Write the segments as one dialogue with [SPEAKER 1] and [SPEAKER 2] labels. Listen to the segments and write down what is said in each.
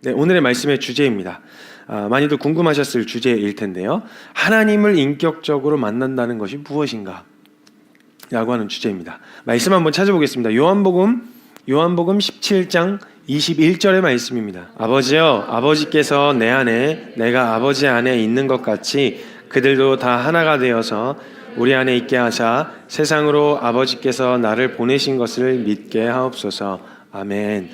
[SPEAKER 1] 네, 오늘의 말씀의 주제입니다. 아, 많이들 궁금하셨을 주제일 텐데요. 하나님을 인격적으로 만난다는 것이 무엇인가? 라고 하는 주제입니다. 말씀 한번 찾아보겠습니다. 요한복음 요한복음 17장 21절의 말씀입니다. 아버지여 아버지께서 내 안에 내가 아버지 안에 있는 것 같이 그들도 다 하나가 되어서 우리 안에 있게 하사 세상으로 아버지께서 나를 보내신 것을 믿게 하옵소서. 아멘.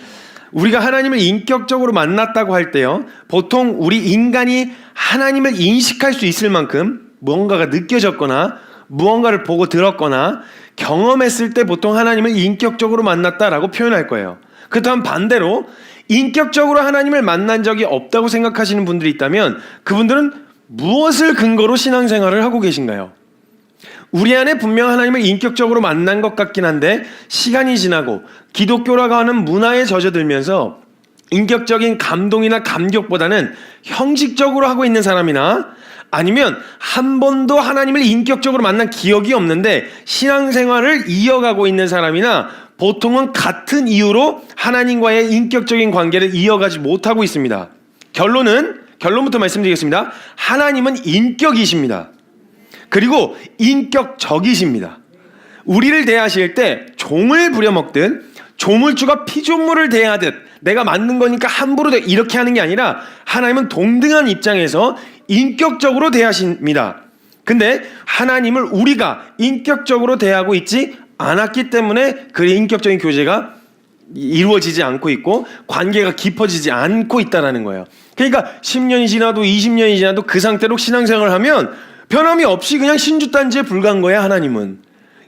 [SPEAKER 1] 우리가 하나님을 인격적으로 만났다고 할 때요. 보통 우리 인간이 하나님을 인식할 수 있을 만큼 무언가가 느껴졌거나 무언가를 보고 들었거나 경험했을 때 보통 하나님을 인격적으로 만났다라고 표현할 거예요. 그렇다면 반대로 인격적으로 하나님을 만난 적이 없다고 생각하시는 분들이 있다면 그분들은 무엇을 근거로 신앙생활을 하고 계신가요? 우리 안에 분명 하나님을 인격적으로 만난 것 같긴 한데 시간이 지나고 기독교라고 하는 문화에 젖어들면서 인격적인 감동이나 감격보다는 형식적으로 하고 있는 사람이나 아니면 한 번도 하나님을 인격적으로 만난 기억이 없는데 신앙생활을 이어가고 있는 사람이나 보통은 같은 이유로 하나님과의 인격적인 관계를 이어가지 못하고 있습니다. 결론은 결론부터 말씀드리겠습니다. 하나님은 인격이십니다. 그리고 인격적이십니다. 우리를 대하실 때 종을 부려먹듯 조물주가 피조물을 대하듯 내가 맞는 거니까 함부로 대- 이렇게 하는 게 아니라 하나님은 동등한 입장에서 인격적으로 대하십니다. 근데 하나님을 우리가 인격적으로 대하고 있지 않았기 때문에 그 인격적인 교제가 이루어지지 않고 있고 관계가 깊어지지 않고 있다라는 거예요. 그러니까 10년이 지나도 20년이 지나도 그 상태로 신앙생활을 하면 변함이 없이 그냥 신주단지에 불과한 거야 하나님은.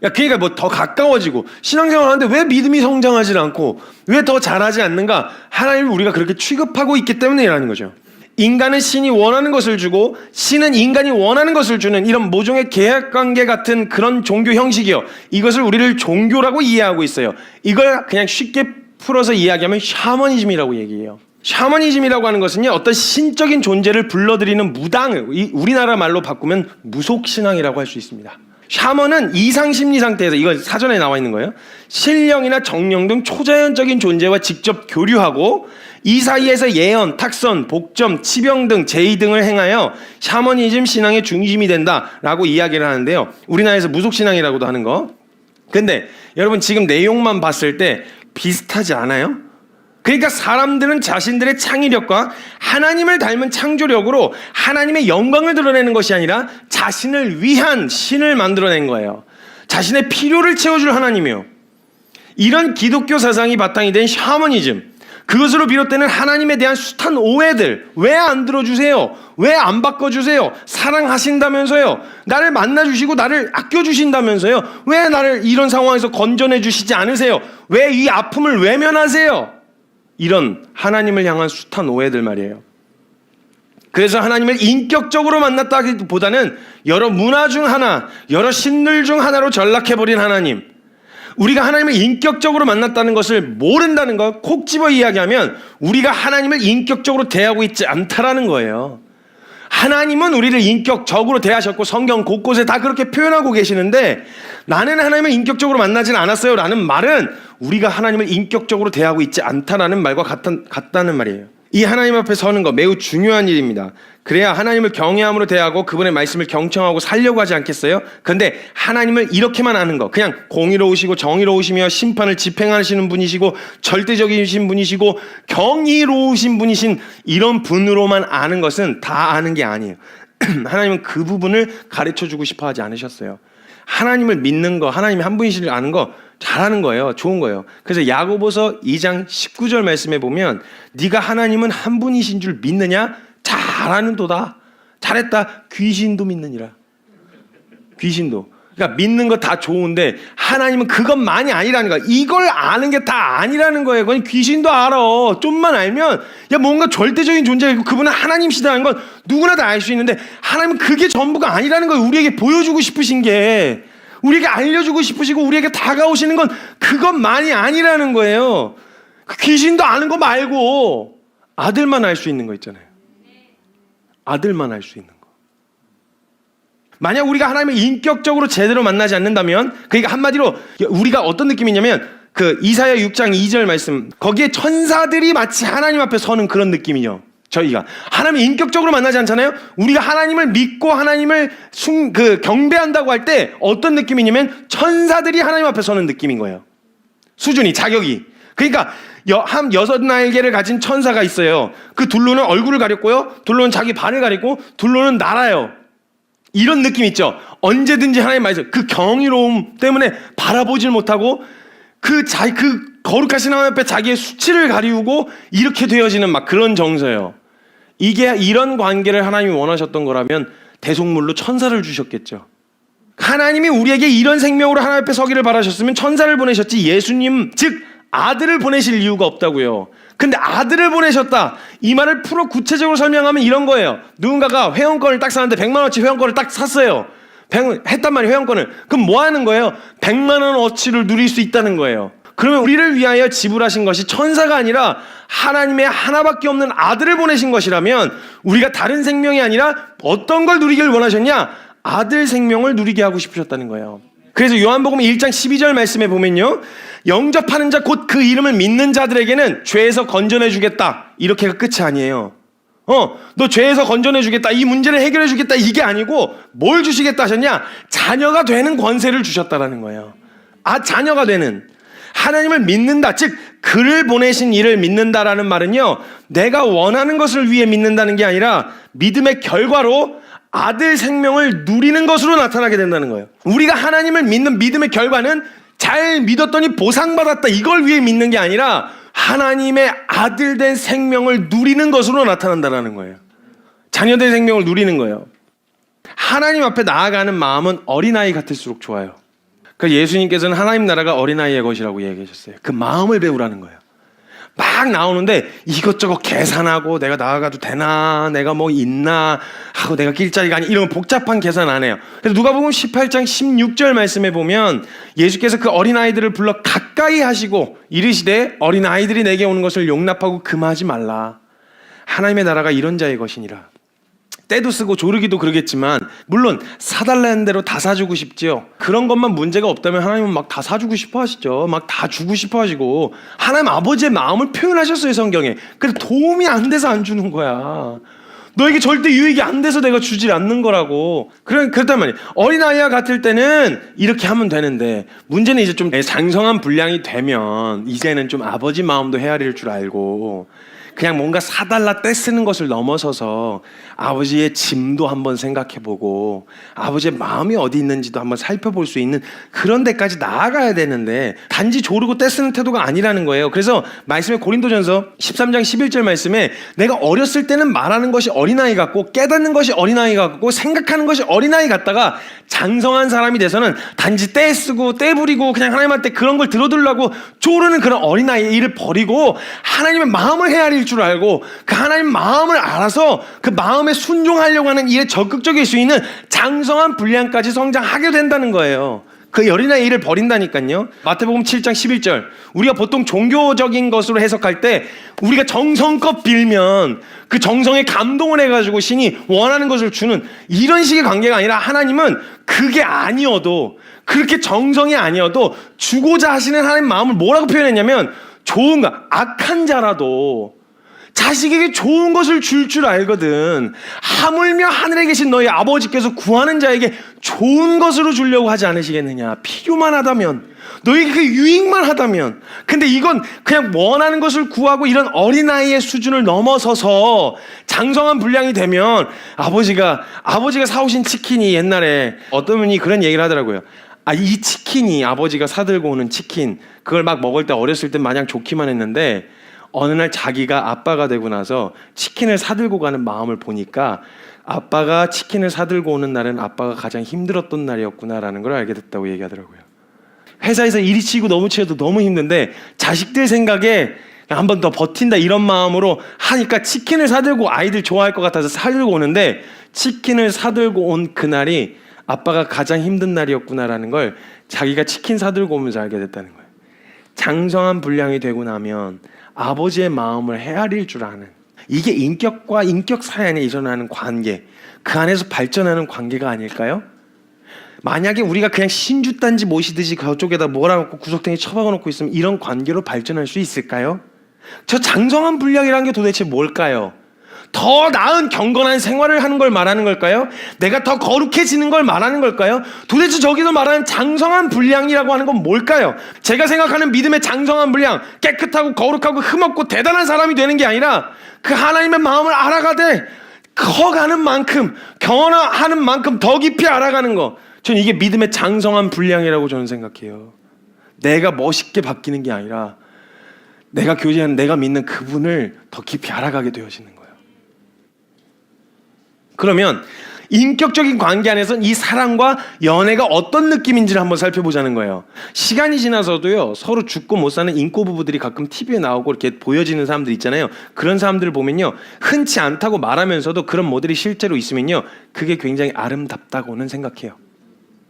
[SPEAKER 1] 야, 그러니까 뭐 더 가까워지고 신앙생활 하는데 왜 믿음이 성장하지 않고 왜 더 잘하지 않는가? 하나님을 우리가 그렇게 취급하고 있기 때문이라는 거죠. 인간은 신이 원하는 것을 주고 신은 인간이 원하는 것을 주는 이런 모종의 계약 관계 같은 그런 종교 형식이요. 이것을 우리를 종교라고 이해하고 있어요. 이걸 그냥 쉽게 풀어서 이야기하면 샤머니즘이라고 얘기해요. 샤머니즘이라고 하는 것은요 어떤 신적인 존재를 불러들이는 무당을 이 우리나라 말로 바꾸면 무속신앙이라고 할 수 있습니다. 샤먼은 이상 심리 상태에서 이거 사전에 나와 있는 거예요. 신령이나 정령 등 초자연적인 존재와 직접 교류하고 이 사이에서 예언, 탁선, 복점, 치병 등 제의 등을 행하여 샤머니즘 신앙의 중심이 된다라고 이야기를 하는데요. 우리나라에서 무속신앙이라고도 하는 거. 근데 여러분 지금 내용만 봤을 때 비슷하지 않아요? 그러니까 사람들은 자신들의 창의력과 하나님을 닮은 창조력으로 하나님의 영광을 드러내는 것이 아니라 자신을 위한 신을 만들어낸 거예요. 자신의 필요를 채워줄 하나님이요. 이런 기독교 사상이 바탕이 된 샤머니즘. 그것으로 비롯되는 하나님에 대한 숱한 오해들. 왜 안 들어주세요? 왜 안 바꿔주세요? 사랑하신다면서요? 나를 만나주시고 나를 아껴주신다면서요? 왜 나를 이런 상황에서 건져내주시지 않으세요? 왜 이 아픔을 외면하세요? 이런 하나님을 향한 숱한 오해들 말이에요. 그래서 하나님을 인격적으로 만났다기보다는 여러 문화 중 하나, 여러 신들 중 하나로 전락해버린 하나님. 우리가 하나님을 인격적으로 만났다는 것을 모른다는 것, 콕 집어 이야기하면 우리가 하나님을 인격적으로 대하고 있지 않다라는 거예요. 하나님은 우리를 인격적으로 대하셨고 성경 곳곳에 다 그렇게 표현하고 계시는데 나는 하나님을 인격적으로 만나진 않았어요 라는 말은 우리가 하나님을 인격적으로 대하고 있지 않다라는 말과 같다, 같다 는 말이에요. 이 하나님 앞에 서는 거 매우 중요한 일입니다. 그래야 하나님을 경외함으로 대하고 그분의 말씀을 경청하고 살려고 하지 않겠어요? 근데 하나님을 이렇게만 아는 거, 그냥 공의로우시고 정의로우시며 심판을 집행하시는 분이시고 절대적이신 분이시고 경이로우신 분이신 이런 분으로만 아는 것은 다 아는 게 아니에요. 하나님은 그 부분을 가르쳐 주고 싶어 하지 않으셨어요. 하나님을 믿는 거, 하나님이 한 분이시를 아는 거 잘하는 거예요. 좋은 거예요. 그래서 야고보서 2장 19절 말씀에 보면 네가 하나님은 한 분이신 줄 믿느냐? 잘하는도다. 잘했다. 귀신도 믿느니라. 귀신도. 그러니까 믿는 거 다 좋은데 하나님은 그것만이 아니라는 거야. 이걸 아는 게 다 아니라는 거예요. 그건 귀신도 알아. 좀만 알면 야 뭔가 절대적인 존재이고 그분은 하나님시다는 건 누구나 다 알 수 있는데 하나님은 그게 전부가 아니라는 걸 우리에게 보여주고 싶으신 게 우리에게 알려주고 싶으시고 우리에게 다가오시는 건 그것만이 아니라는 거예요. 그 귀신도 아는 거 말고 아들만 알 수 있는 거 있잖아요. 아들만 알 수 있는 거. 만약 우리가 하나님을 인격적으로 제대로 만나지 않는다면, 그러니까 한마디로 우리가 어떤 느낌이냐면 그 이사야 6장 2절 말씀 거기에 천사들이 마치 하나님 앞에 서는 그런 느낌이요. 저희가 하나님 인격적으로 만나지 않잖아요. 우리가 하나님을 믿고 하나님을 숭, 그 경배한다고 할 때 어떤 느낌이냐면 천사들이 하나님 앞에 서는 느낌인 거예요. 수준이 자격이. 그러니까 여, 한 여섯 날개를 가진 천사가 있어요. 그 둘로는 얼굴을 가렸고요. 둘로는 자기 발을 가리고 둘로는 날아요. 이런 느낌 있죠. 언제든지 하나님 말씀 그 경이로움 때문에 바라보질 못하고 그 자, 그 거룩하신 하나님 앞에 자기의 수치를 가리우고 이렇게 되어지는 막 그런 정서예요. 이게 이런 관계를 하나님이 원하셨던 거라면 대속물로 천사를 주셨겠죠. 하나님이 우리에게 이런 생명으로 하나님 앞에 서기를 바라셨으면 천사를 보내셨지 예수님 즉 아들을 보내실 이유가 없다고요. 근데 아들을 보내셨다. 이 말을 풀어 구체적으로 설명하면 이런 거예요. 누군가가 회원권을 딱 사는데 100만 원어치 회원권을 딱 샀어요. 100, 했단 말이에요, 회원권을. 그럼 뭐 하는 거예요? 100만 원어치를 누릴 수 있다는 거예요. 그러면 우리를 위하여 지불하신 것이 천사가 아니라 하나님의 하나밖에 없는 아들을 보내신 것이라면 우리가 다른 생명이 아니라 어떤 걸 누리길 원하셨냐? 아들 생명을 누리게 하고 싶으셨다는 거예요. 그래서 요한복음 1장 12절 말씀에 보면요. 영접하는 자 곧 그 이름을 믿는 자들에게는 죄에서 건져내 주겠다. 이렇게가 끝이 아니에요. 어, 너 죄에서 건져내 주겠다. 이 문제를 해결해 주겠다. 이게 아니고 뭘 주시겠다 하셨냐? 자녀가 되는 권세를 주셨다라는 거예요. 아, 자녀가 되는. 하나님을 믿는다. 즉, 그를 보내신 이를 믿는다라는 말은요, 내가 원하는 것을 위해 믿는다는 게 아니라 믿음의 결과로 아들 생명을 누리는 것으로 나타나게 된다는 거예요. 우리가 하나님을 믿는 믿음의 결과는 잘 믿었더니 보상받았다. 이걸 위해 믿는 게 아니라 하나님의 아들 된 생명을 누리는 것으로 나타난다는 거예요. 자녀된 생명을 누리는 거예요. 하나님 앞에 나아가는 마음은 어린아이 같을수록 좋아요. 그러니까 예수님께서는 하나님 나라가 어린아이의 것이라고 얘기하셨어요. 그 마음을 배우라는 거예요. 막 나오는데 이것저것 계산하고 내가 나아가도 되나 내가 뭐 있나 하고 내가 길자리가 아니 이런 복잡한 계산 안 해요. 그래서 누가 보면 18장 16절 말씀에 보면 예수께서 그 어린아이들을 불러 가까이 하시고 이르시되 어린아이들이 내게 오는 것을 용납하고 금하지 말라. 하나님의 나라가 이런 자의 것이니라. 때도 쓰고 조르기도 그러겠지만 물론 사달라는 대로 다 사주고 싶지요. 그런 것만 문제가 없다면 하나님은 막 다 사주고 싶어 하시죠. 막 다 주고 싶어 하시고 하나님 아버지의 마음을 표현하셨어요 성경에. 근데 도움이 안 돼서 안 주는 거야. 너에게 절대 유익이 안 돼서 내가 주질 않는 거라고. 그런 그렇단 말이야. 어린아이와 같을 때는 이렇게 하면 되는데 문제는 이제 좀 장성한 분량이 되면 이제는 좀 아버지 마음도 헤아릴 줄 알고 그냥 뭔가 사달라 떼쓰는 것을 넘어서서 아버지의 짐도 한번 생각해 보고 아버지의 마음이 어디 있는지도 한번 살펴볼 수 있는 그런 데까지 나아가야 되는데 단지 조르고 떼쓰는 태도가 아니라는 거예요. 그래서 말씀에 고린도전서 13장 11절 말씀에 내가 어렸을 때는 말하는 것이 어린아이 같고 깨닫는 것이 어린아이 같고 생각하는 것이 어린아이 같다가 장성한 사람이 돼서는 단지 떼쓰고 떼부리고 그냥 하나님한테 그런 걸 들어들라고 조르는 그런 어린아이의 일을 버리고 하나님의 마음을 헤아릴 줄 알고 그 하나님 마음을 알아서 그 마음 에 순종하려고 하는 일에 적극적일 수 있는 장성한 분량까지 성장하게 된다는 거예요. 그 어린아이 일을 버린다니까요. 마태복음 7장 11절. 우리가 보통 종교적인 것으로 해석할 때 우리가 정성껏 빌면 그 정성에 감동을 해가지고 신이 원하는 것을 주는 이런 식의 관계가 아니라 하나님은 그게 아니어도 그렇게 정성이 아니어도 주고자 하시는 하나님 마음을 뭐라고 표현했냐면 좋은 거 악한 자라도 자식에게 좋은 것을 줄줄 알거든. 하물며 하늘에 계신 너희 아버지께서 구하는 자에게 좋은 것으로 주려고 하지 않으시겠느냐. 필요만 하다면. 너에게 그 유익만 하다면. 근데 이건 그냥 원하는 것을 구하고 이런 어린아이의 수준을 넘어서서 장성한 분량이 되면 아버지가, 아버지가 사오신 치킨이 옛날에 어떤 분이 그런 얘기를 하더라고요. 아, 이 치킨이 아버지가 사들고 오는 치킨, 그걸 막 먹을 때 어렸을 때 마냥 좋기만 했는데 어느 날 자기가 아빠가 되고 나서 치킨을 사들고 가는 마음을 보니까 아빠가 치킨을 사들고 오는 날은 아빠가 가장 힘들었던 날이었구나라는 걸 알게 됐다고 얘기하더라고요. 회사에서 일이 치고 너무 치여도 너무 힘든데 자식들 생각에 한 번 더 버틴다 이런 마음으로 하니까 치킨을 사들고 아이들 좋아할 것 같아서 사들고 오는데 치킨을 사들고 온 그날이 아빠가 가장 힘든 날이었구나라는 걸 자기가 치킨 사들고 오면서 알게 됐다는 거예요. 장성한 분량이 되고 나면 아버지의 마음을 헤아릴 줄 아는 이게 인격과 인격 사이 안에 일어나는 관계 그 안에서 발전하는 관계가 아닐까요? 만약에 우리가 그냥 신주단지 모시듯이 저쪽에다 몰아놓고 구석탱이 처박아놓고 있으면 이런 관계로 발전할 수 있을까요? 저 장성한 분량이라는 게 도대체 뭘까요? 더 나은 경건한 생활을 하는 걸 말하는 걸까요? 내가 더 거룩해지는 걸 말하는 걸까요? 도대체 저기서 말하는 장성한 분량이라고 하는 건 뭘까요? 제가 생각하는 믿음의 장성한 분량, 깨끗하고 거룩하고 흠없고 대단한 사람이 되는 게 아니라 그 하나님의 마음을 알아가되 커가는 만큼 경험하는 만큼 더 깊이 알아가는 거. 전 이게 믿음의 장성한 분량이라고 저는 생각해요. 내가 멋있게 바뀌는 게 아니라 내가 교제하는 내가 믿는 그분을 더 깊이 알아가게 되어지는 거예요. 그러면 인격적인 관계 안에서 이 사랑과 연애가 어떤 느낌인지를 한번 살펴보자는 거예요. 시간이 지나서도요, 서로 죽고 못 사는 인꼬 부부들이 가끔 TV에 나오고 이렇게 보여지는 사람들 있잖아요. 그런 사람들을 보면요, 흔치 않다고 말하면서도 그런 모델이 실제로 있으면요, 그게 굉장히 아름답다고는 생각해요.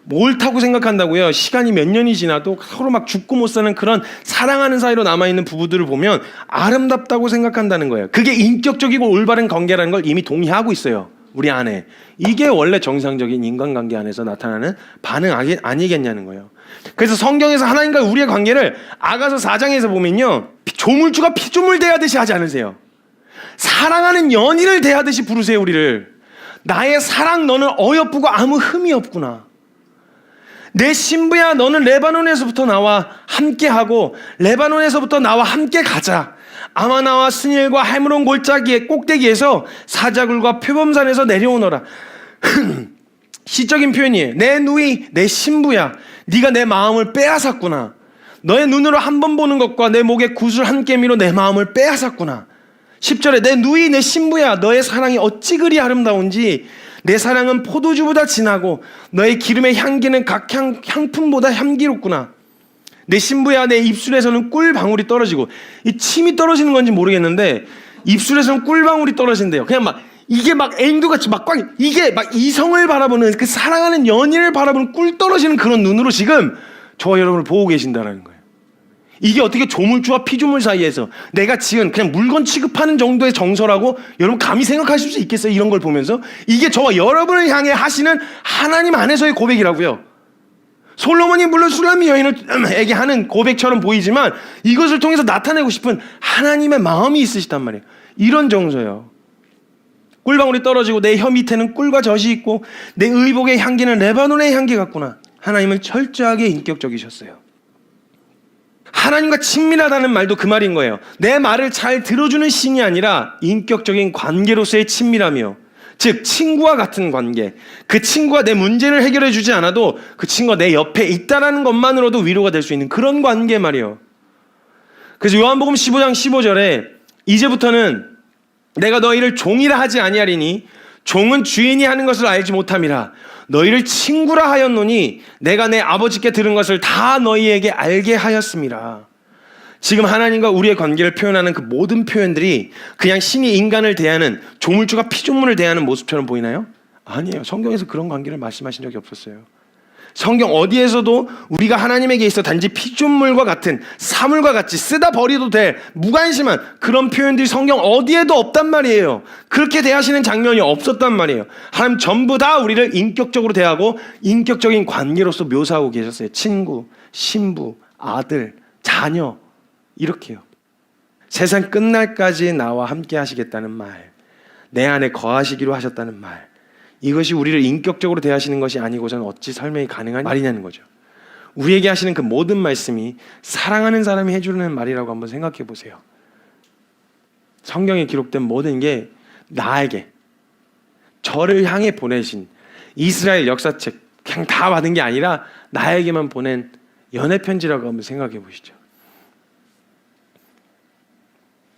[SPEAKER 1] 옳다고 생각한다고요. 시간이 몇 년이 지나도 서로 막 죽고 못 사는 그런 사랑하는 사이로 남아있는 부부들을 보면 아름답다고 생각한다는 거예요. 그게 인격적이고 올바른 관계라는 걸 이미 동의하고 있어요. 우리 안에. 이게 원래 정상적인 인간관계 안에서 나타나는 반응 아니- 아니겠냐는 거예요. 그래서 성경에서 하나님과 우리의 관계를 아가서 4장에서 보면요. 피- 조물주가 피조물 대하듯이 하지 않으세요. 사랑하는 연인을 대하듯이 부르세요, 우리를. 나의 사랑 너는 어여쁘고 아무 흠이 없구나. 내 신부야 너는 레바논에서부터 나와 함께하고 레바논에서부터 나와 함께 가자. 아마나와 스닐과 헤므론 골짜기의 꼭대기에서 사자굴과 표범산에서 내려오너라. 시적인 표현이에요. 내 누이 내 신부야. 네가 내 마음을 빼앗았구나. 너의 눈으로 한 번 보는 것과 내 목에 구슬 한 개미로 내 마음을 빼앗았구나. 10절에 내 누이 내 신부야 너의 사랑이 어찌 그리 아름다운지 내 사랑은 포도주보다 진하고 너의 기름의 향기는 각 향, 향품보다 향기롭구나. 내 신부야 내 입술에서는 꿀 방울이 떨어지고 이 침이 떨어지는 건지 모르겠는데 입술에서는 꿀 방울이 떨어진대요. 그냥 막 이게 막 앵두같이 막 꽝, 이게 막 이성을 바라보는 그 사랑하는 연인을 바라보는 꿀 떨어지는 그런 눈으로 지금 저와 여러분을 보고 계신다라는 거예요. 이게 어떻게 조물주와 피조물 사이에서 내가 지은 그냥 물건 취급하는 정도의 정서라고 여러분 감히 생각하실 수 있겠어요? 이런 걸 보면서 이게 저와 여러분을 향해 하시는 하나님 안에서의 고백이라고요. 솔로몬이 물론 수라미 여인에게 하는 고백처럼 보이지만 이것을 통해서 나타내고 싶은 하나님의 마음이 있으시단 말이에요. 이런 정서요. 꿀방울이 떨어지고 내 혀 밑에는 꿀과 젖이 있고 내 의복의 향기는 레바논의 향기 같구나. 하나님은 철저하게 인격적이셨어요. 하나님과 친밀하다는 말도 그 말인 거예요. 내 말을 잘 들어주는 신이 아니라 인격적인 관계로서의 친밀함이요. 즉 친구와 같은 관계. 그 친구가 내 문제를 해결해 주지 않아도 그 친구가 내 옆에 있다라는 것만으로도 위로가 될 수 있는 그런 관계 말이요. 그래서 요한복음 15장 15절에 이제부터는 내가 너희를 종이라 하지 아니하리니 종은 주인이 하는 것을 알지 못함이라 너희를 친구라 하였노니 내가 내 아버지께 들은 것을 다 너희에게 알게 하였음이라. 지금 하나님과 우리의 관계를 표현하는 그 모든 표현들이 그냥 신이 인간을 대하는 조물주가 피조물을 대하는 모습처럼 보이나요? 아니에요. 성경에서 그런 관계를 말씀하신 적이 없었어요. 성경 어디에서도 우리가 하나님에게 있어 단지 피조물과 같은 사물과 같이 쓰다 버리도 될 무관심한 그런 표현들이 성경 어디에도 없단 말이에요. 그렇게 대하시는 장면이 없었단 말이에요. 하나님 전부 다 우리를 인격적으로 대하고 인격적인 관계로서 묘사하고 계셨어요. 친구, 신부, 아들, 자녀 이렇게요. 세상 끝날까지 나와 함께 하시겠다는 말, 내 안에 거하시기로 하셨다는 말. 이것이 우리를 인격적으로 대하시는 것이 아니고서는 어찌 설명이 가능한 말이냐는 거죠. 우리에게 하시는 그 모든 말씀이 사랑하는 사람이 해주는 말이라고 한번 생각해 보세요. 성경에 기록된 모든 게 나에게 저를 향해 보내신 이스라엘 역사책 그냥 다 받은 게 아니라 나에게만 보낸 연애 편지라고 한번 생각해 보시죠.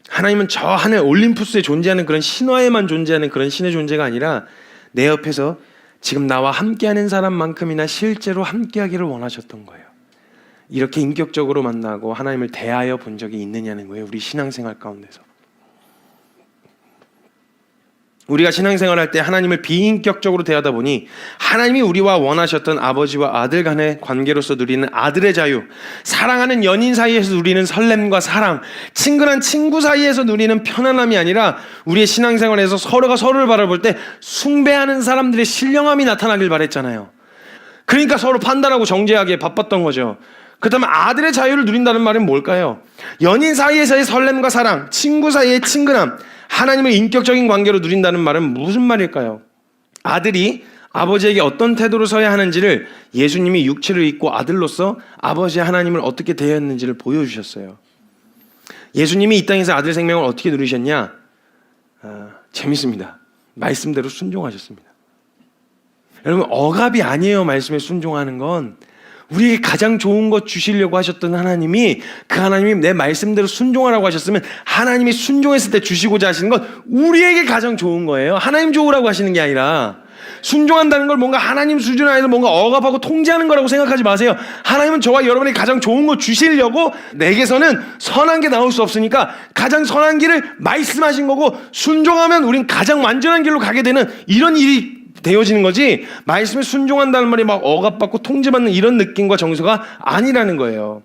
[SPEAKER 1] 하나님은 저 하늘 올림푸스에 존재하는 그런 신화에만 존재하는 그런 신의 존재가 아니라 내 옆에서 지금 나와 함께하는 사람만큼이나 실제로 함께하기를 원하셨던 거예요. 이렇게 인격적으로 만나고 하나님을 대하여 본 적이 있느냐는 거예요. 우리 신앙생활 가운데서. 우리가 신앙생활 할 때 하나님을 비인격적으로 대하다 보니 하나님이 우리와 원하셨던 아버지와 아들 간의 관계로서 누리는 아들의 자유, 사랑하는 연인 사이에서 누리는 설렘과 사랑, 친근한 친구 사이에서 누리는 편안함이 아니라 우리의 신앙생활에서 서로가 서로를 바라볼 때 숭배하는 사람들의 신령함이 나타나길 바랬잖아요. 그러니까 서로 판단하고 정죄하기에 바빴던 거죠. 그렇다면 아들의 자유를 누린다는 말은 뭘까요? 연인 사이에서의 설렘과 사랑, 친구 사이의 친근함, 하나님의 인격적인 관계로 누린다는 말은 무슨 말일까요? 아들이 아버지에게 어떤 태도로 서야 하는지를 예수님이 육체를 입고 아들로서 아버지 하나님을 어떻게 대했는지를 보여주셨어요. 예수님이 이 땅에서 아들 생명을 어떻게 누리셨냐? 아, 재밌습니다. 말씀대로 순종하셨습니다. 여러분 억압이 아니에요. 말씀에 순종하는 건 우리에게 가장 좋은 것 주시려고 하셨던 하나님이 그 하나님이 내 말씀대로 순종하라고 하셨으면 하나님이 순종했을 때 주시고자 하시는 건 우리에게 가장 좋은 거예요. 하나님 좋으라고 하시는 게 아니라 순종한다는 걸 뭔가 하나님 수준 안에서 뭔가 억압하고 통제하는 거라고 생각하지 마세요. 하나님은 저와 여러분이 가장 좋은 거 주시려고 내게서는 선한 게 나올 수 없으니까 가장 선한 길을 말씀하신 거고 순종하면 우린 가장 완전한 길로 가게 되는 이런 일이 되어지는 거지? 말씀에 순종한다는 말이 막 억압받고 통제받는 이런 느낌과 정서가 아니라는 거예요.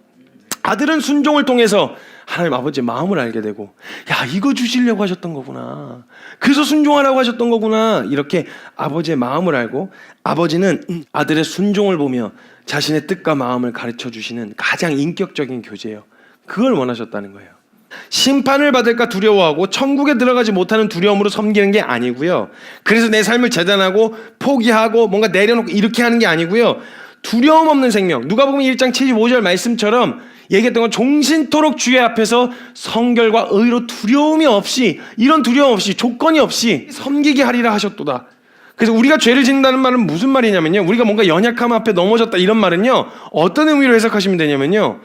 [SPEAKER 1] 아들은 순종을 통해서 하나님 아버지의 마음을 알게 되고 야 이거 주시려고 하셨던 거구나. 그래서 순종하라고 하셨던 거구나. 이렇게 아버지의 마음을 알고 아버지는 음, 아들의 순종을 보며 자신의 뜻과 마음을 가르쳐 주시는 가장 인격적인 교제예요. 그걸 원하셨다는 거예요 심판을 받을까 두려워하고 천국에 들어가지 못하는 두려움으로 섬기는 게 아니고요 그래서 내 삶을 재단하고 포기하고 뭔가 내려놓고 이렇게 하는 게 아니고요 두려움 없는 생명 누가복음 1장 75절 말씀처럼 얘기했던 건 종신토록 주의 앞에서 성결과 의로 두려움이 없이 이런 두려움 없이 조건이 없이 섬기게 하리라 하셨도다. 그래서 우리가 죄를 짓는다는 말은 무슨 말이냐면요. 우리가 뭔가 연약함 앞에 넘어졌다 이런 말은요. 어떤 의미로 해석하시면 되냐면요.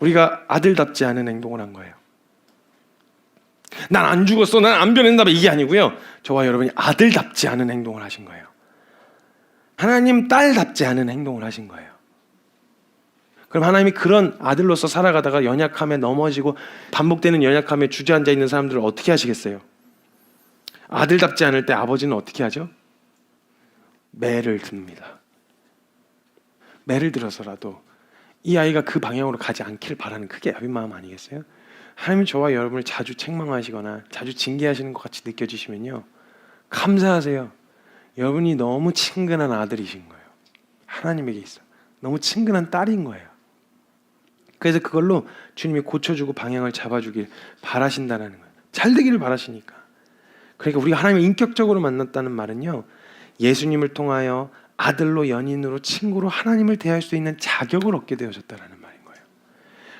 [SPEAKER 1] 우리가 아들답지 않은 행동을 한 거예요. 난 안 죽었어. 난 안 변했나 봐. 이게 아니고요. 저와 여러분이 아들답지 않은 행동을 하신 거예요. 하나님 딸답지 않은 행동을 하신 거예요. 그럼 하나님이 그런 아들로서 살아가다가 연약함에 넘어지고 반복되는 연약함에 주저앉아 있는 사람들을 어떻게 하시겠어요? 아들답지 않을 때 아버지는 어떻게 하죠? 매를 듭니다. 매를 들어서라도 이 아이가 그 방향으로 가지 않길 바라는 그게 아버지 마음 아니겠어요? 하나님이 저와 여러분을 자주 책망하시거나 자주 징계하시는 것 같이 느껴지시면요. 감사하세요. 여러분이 너무 친근한 아들이신 거예요. 하나님에게 있어. 너무 친근한 딸인 거예요. 그래서 그걸로 주님이 고쳐주고 방향을 잡아주길 바라신다는 거예요. 잘 되기를 바라시니까. 그러니까 우리가 하나님을 인격적으로 만났다는 말은요. 예수님을 통하여 아들로 연인으로 친구로 하나님을 대할 수 있는 자격을 얻게 되어졌다라는 말인 거예요.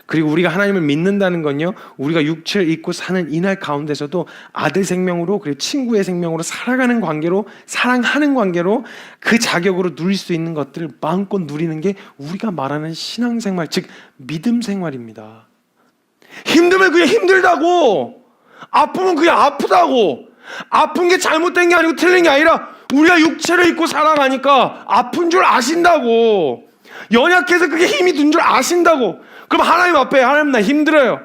[SPEAKER 1] 그리고 우리가 하나님을 믿는다는 건요. 우리가 육체를 입고 사는 이날 가운데서도 아들 생명으로 그리고 친구의 생명으로 살아가는 관계로 사랑하는 관계로 그 자격으로 누릴 수 있는 것들을 마음껏 누리는 게 우리가 말하는 신앙생활 즉 믿음 생활입니다. 힘들면 그게 힘들다고 아프면 그게 아프다고 아픈 게 잘못된 게 아니고 틀린 게 아니라 우리가 육체를 입고 살아가니까 아픈 줄 아신다고 연약해서 그게 힘이 든 줄 아신다고. 그럼 하나님 앞에 하나님 나 힘들어요.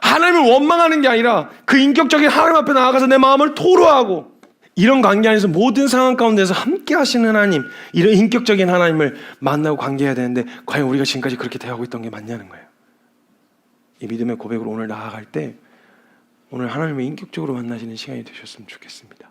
[SPEAKER 1] 하나님을 원망하는 게 아니라 그 인격적인 하나님 앞에 나아가서 내 마음을 토로하고 이런 관계 안에서 모든 상황 가운데서 함께 하시는 하나님 이런 인격적인 하나님을 만나고 관계해야 되는데 과연 우리가 지금까지 그렇게 대하고 있던 게 맞냐는 거예요. 이 믿음의 고백으로 오늘 나아갈 때 오늘 하나님을 인격적으로 만나시는 시간이 되셨으면 좋겠습니다